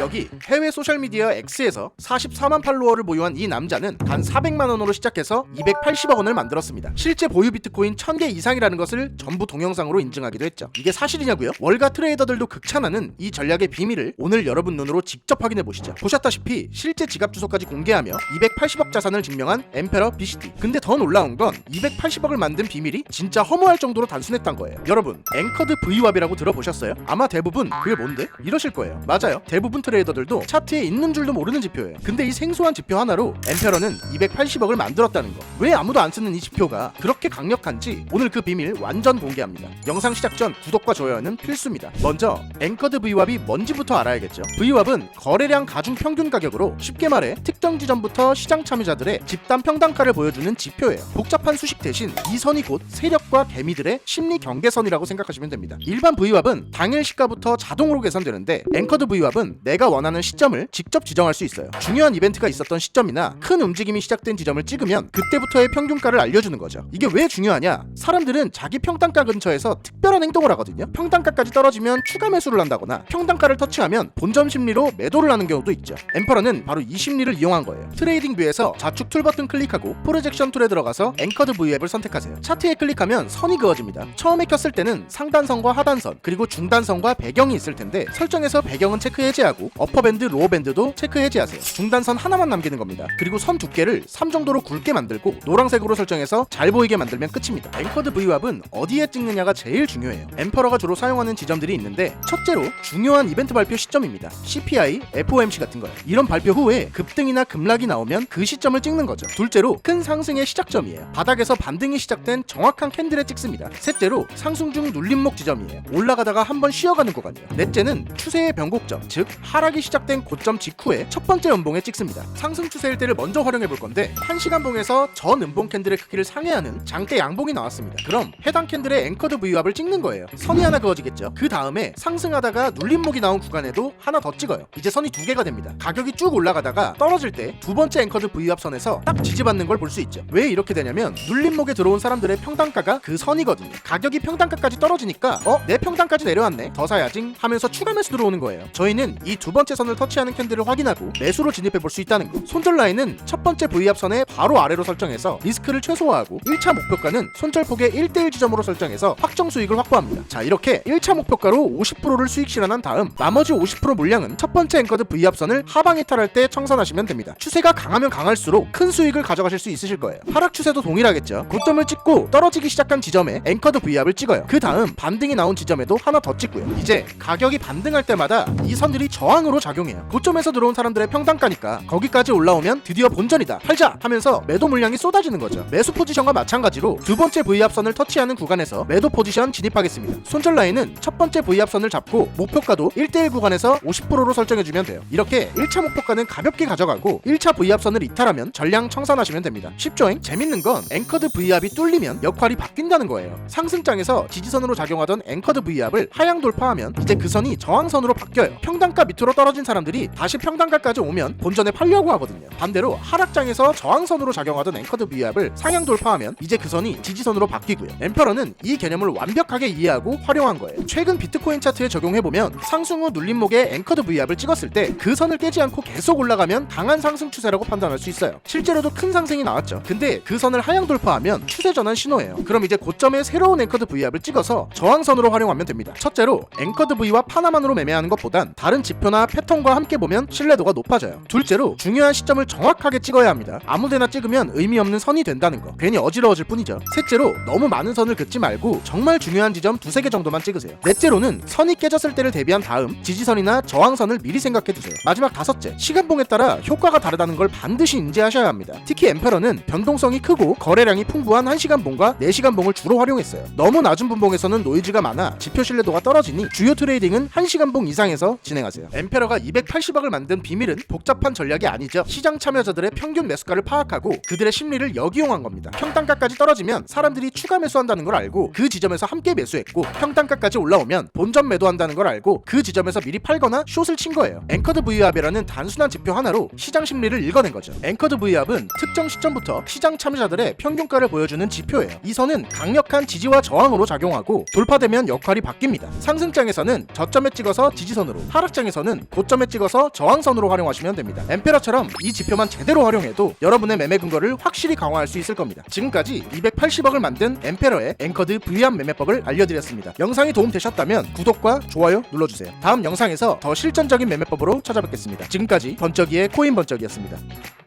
여기 해외 소셜미디어 X에서 44만 팔로워를 보유한 이 남자는 단 400만 원으로 시작해서 280억 원을 만들었습니다. 실제 보유 비트코인 1000개 이상이라는 것을 전부 동영상으로 인증하기도 했죠. 이게 사실이냐고요? 월가 트레이더들도 극찬하는 이 전략의 비밀을 오늘 여러분 눈으로 직접 확인해 보시죠. 보셨다시피 실제 지갑 주소까지 공개하며 280억 자산을 증명한 엠페러 BCT. 근데 더 놀라운 건 280억을 만든 비밀이 진짜 허무할 정도로 단순했단 거예요. 여러분, 앵커드 V왑이라고 들어보셨어요? 아마 대부분 그게 뭔데? 이러실 거예요. 맞아요. 대부분 트레이더들도 차트에 있는 줄도 모르는 지표예요. 근데 이 생소한 지표 하나로 엠페러는 280억을 만들었다는 거. 왜 아무도 안 쓰는 이 지표가 그렇게 강력한지 오늘 그 비밀 완전 공개합니다. 영상 시작 전 구독과 좋아요는 필수입니다. 먼저 앵커드 V왑이 뭔지부터 알아야겠죠. V왑은 거래량 가중 평균 가격으로 쉽게 말해 특정 지점부터 시장 참여자들의 집단 평단가를 보여주는 지표예요. 복잡한 수식 대신 이 선이 곧 세력과 개미들의 심리 경계선이라고 생각하시면 됩니다. 일반 V왑은 당일 시가부터 자동으로 계산되는데 앵커드 V왑은 내가 원하는 시점을 직접 지정할 수 있어요. 중요한 이벤트가 있었던 시점이나 큰 움직임이 시작된 지점을 찍으면 그때부터의 평균가를 알려주는 거죠. 이게 왜 중요하냐? 사람들은 자기 평단가 근처에서 특별한 행동을 하거든요. 평단가까지 떨어지면 추가 매수를 한다거나 평단가를 터치하면 본점 심리로 매도를 하는 경우도 있죠. 엠퍼러는 바로 이 심리를 이용한 거예요. 트레이딩 뷰에서 좌측 툴 버튼 클릭하고 프로젝션 툴에 들어가서 앵커드 V앱을 선택하세요. 차트에 클릭하면 선이 그어집니다. 처음에 켰을 때는 상단선과 하단선 그리고 중단선과 배경이 있을 텐데 설정에서 배경은 체크 해제하고 어퍼밴드 로어 밴드도 체크 해제하세요. 중단선 하나만 남기는 겁니다. 그리고 선 두께를 3 정도로 굵게 만들고 노란색으로 설정해서 잘 보이게 만들면 끝입니다. 앵커드 V왑은 어디에 찍느냐가 제일 중요해요. 엠퍼러가 주로 사용하는 지점들이 있는데 첫째로 중요한 이벤트 발표 시점입니다. CPI, FOMC 같은 거요. 이런 발표 후에 급등이나 급락이 나오면 그 시점을 찍는 거죠. 둘째로 큰 상승의 시작점이에요. 바닥에서 반등이 시작된 정확한 캔들에 찍습니다. 셋째로 상승 중 눌림목 지점이에요. 올라가다가 한번 쉬어가는 구간이에요. 넷째는 추세의 변곡점, 즉 하락이 시작된 고점 직후에 첫 번째 음봉에 찍습니다. 상승 추세일 때를 먼저 활용해 볼 건데 한 시간 봉에서 전 음봉 캔들의 크기를 상회하는 장대 양봉이 나왔습니다. 그럼 해당 캔들의 앵커드 V왑을 찍는 거예요. 선이 하나 그어지겠죠. 그 다음에 상승하다가 눌림목이 나온 구간에도 하나 더 찍어요. 이제 선이 두 개가 됩니다. 가격이 쭉 올라가다가 떨어질 때 두 번째 앵커드 V왑 선에서 딱 지지받는 걸 볼 수 있죠. 왜 이렇게 되냐면 눌림목에 들어온 사람들의 평단가가 그 선이거든요. 가격이 평단가까지 떨어지니까 어? 내 평단까지 내려왔네. 더 사야지 하면서 추가 매수 들어오는 거예요. 저희는 이두 번째 선을 터치하는 캔들을 확인하고 매수로 진입해 볼 수 있다는 거. 손절 라인은 첫 번째 V왑 선의 바로 아래로 설정해서 리스크를 최소화하고 1차 목표가는 손절폭의 1대1 지점으로 설정해서 확정 수익을 확보합니다. 자, 이렇게 1차 목표가로 50%를 수익 실현한 다음 나머지 50% 물량은 첫 번째 앵커드 V왑 선을 하방 이탈할 때 청산하시면 됩니다. 추세가 강하면 강할수록 큰 수익을 가져가실 수 있으실 거예요. 하락 추세도 동일하겠죠. 고점을 찍고 떨어지기 시작한 지점에 앵커드 V왑을 찍어요. 그 다음 반등이 나온 지점에도 하나 더 찍고요. 이제 가격이 반등할 때마다 이 선들이 저항 으로 작용해요. 고점에서 들어온 사람들의 평단가니까 거기까지 올라오면 드디어 본전이다. 팔자 하면서 매도 물량이 쏟아지는 거죠. 매수 포지션과 마찬가지로 두 번째 V왑 선을 터치하는 구간에서 매도 포지션 진입하겠습니다. 손절 라인은 첫 번째 V왑 선을 잡고 목표가도 1대1 구간에서 50%로 설정해주면 돼요. 이렇게 1차 목표가는 가볍게 가져가고 1차 V왑 선을 이탈하면 전량 청산하시면 됩니다. 쉽죠잉? 재밌는 건 앵커드 V왑이 뚫리면 역할이 바뀐다는 거예요. 상승장에서 지지선으로 작용하던 앵커드 V왑을 하향 돌파하면 이제 그 선이 저항선으로 바뀌어요. 평단가 밑으로 떨어진 사람들이 다시 평단가까지 오면 본전에 팔려고 하거든요. 반대로 하락장에서 저항선으로 작용하던 앵커드 V왑을 상향 돌파하면 이제 그 선이 지지선으로 바뀌고요. 엠퍼러는 이 개념을 완벽하게 이해하고 활용한 거예요. 최근 비트코인 차트에 적용해보면 상승 후 눌림목에 앵커드 V왑을 찍었을 때 그 선을 깨지 않고 계속 올라가면 강한 상승 추세라고 판단할 수 있어요. 실제로도 큰 상승이 나왔죠. 근데 그 선을 하향 돌파하면 추세 전환 신호예요. 그럼 이제 고점에 새로운 앵커드 V왑을 찍어서 저항선으로 활용하면 됩니다. 첫째로 앵커드 V와 하나만으로 매매하는 것보단 다른 지표나 패턴과 함께 보면 신뢰도가 높아져요. 둘째로 중요한 시점을 정확하게 찍어야 합니다. 아무데나 찍으면 의미 없는 선이 된다는 거. 괜히 어지러워질 뿐이죠. 셋째로 너무 많은 선을 긋지 말고 정말 중요한 지점 두세 개 정도만 찍으세요. 넷째로는 선이 깨졌을 때를 대비한 다음 지지선이나 저항선을 미리 생각해 두세요. 마지막 다섯째, 시간봉에 따라 효과가 다르다는 걸 반드시 인지하셔야 합니다. 특히 엠페러는 변동성이 크고 거래량이 풍부한 1시간봉과 4시간봉을 주로 활용했어요. 너무 낮은 분봉에서는 노이즈가 많아 지표 신뢰도가 떨어지니 주요 트레이딩은 1시간봉 이상에서 진행하세요. 엠페러가 280억을 만든 비밀은 복잡한 전략이 아니죠. 시장 참여자들의 평균 매수가를 파악하고 그들의 심리를 역이용한 겁니다. 평단가까지 떨어지면 사람들이 추가 매수한다는 걸 알고 그 지점에서 함께 매수했고 평단가까지 올라오면 본전 매도한다는 걸 알고 그 지점에서 미리 팔거나 숏을 친 거예요. 앵커드 V왑이라는 단순한 지표 하나로 시장 심리를 읽어낸 거죠. 앵커드 V왑은 특정 시점부터 시장 참여자들의 평균가를 보여주는 지표예요. 이 선은 강력한 지지와 저항으로 작용하고 돌파되면 역할이 바뀝니다. 상승장에서는 저점에 찍어서 지지선으로, 하락장에서는 지표부터는 고점에 찍어서 저항선으로 활용하시면 됩니다. 엠페러처럼 이 지표만 제대로 활용해도 여러분의 매매 근거를 확실히 강화할 수 있을 겁니다. 지금까지 280억을 만든 엠페러의 앵커드 불리한 매매법을 알려드렸습니다. 영상이 도움되셨다면 구독과 좋아요 눌러주세요. 다음 영상에서 더 실전적인 매매법으로 찾아뵙겠습니다. 지금까지 번쩍이의 코인 번쩍이었습니다.